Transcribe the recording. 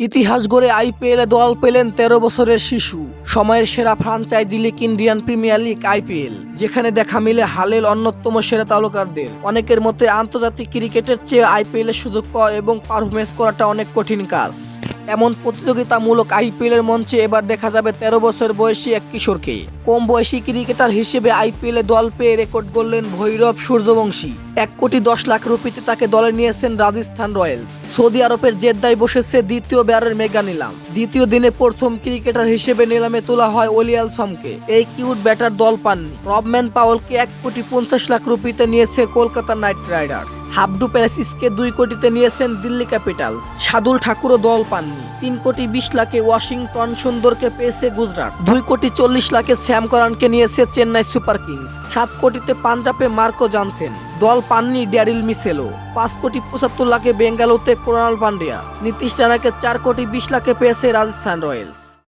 ইতিহাস গড়ে আইপিএলে দল পেলেন তেরো বছরের শিশু। সময়ের সেরা franchise league Indian Premier League IPL যেখানে দেখা মিলে হালের অন্যতম সেরা তালুকারদের। অনেকের মতে আন্তর্জাতিক ক্রিকেটের চেয়ে আইপিএল সুযোগ পাওয়া এবং পারফরমেন্স করাটা অনেক কঠিন কাজ। এমন প্রতিযোগিতামূলক আইপিএল এর মঞ্চে এবার দেখা যাবে তেরো বছর বয়সী এক কিশোরকে। কম বয়সী ক্রিকেটার হিসেবে আইপিএলে দল পেয়ে রেকর্ড করলেন ভৈরব সূর্যবংশী। এক কোটি দশ লাখ রুপিতে তাকে দলে নিয়েছেন রাজস্থান রয়্যালস। সৌদি আরবের জেদ্দায় বসেছে দ্বিতীয় ব্যারের মেগা নিলাম। দ্বিতীয় দিনে প্রথম ক্রিকেটার হিসেবে নিলামে তোলা হয় ওলিয়াল সমকে এই কিউট ব্যাটার দল পাননি। রবম্যান পাওয়েলকে এক কোটি পঞ্চাশ লাখ রুপিতে নিয়েছে কলকাতা নাইট রাইডার্স। হাবডু প্যালেসিসকে দুই কোটিতে নিয়েছেন দিল্লি ক্যাপিটালস। সাদুল ঠাকুরও দল পাননি। তিন কোটি বিশ লাখে ওয়াশিংটন সুন্দরকে পেয়েছে গুজরাট। দুই কোটি চল্লিশ লাখে শ্যাম করানকে নিয়েছে চেন্নাই সুপার কিংস। সাত কোটিতে পাঞ্জাবে মার্কো জানসেন দল পাননি ড্যারিল মিসেলো পাঁচ কোটি পঁচাত্তর লাখে বেঙ্গালুরুতে কোরাল পান্ডিয়া। নীতিশ রানাকে চার কোটি বিশ লাখে পেয়েছে রাজস্থান রয়্যালস।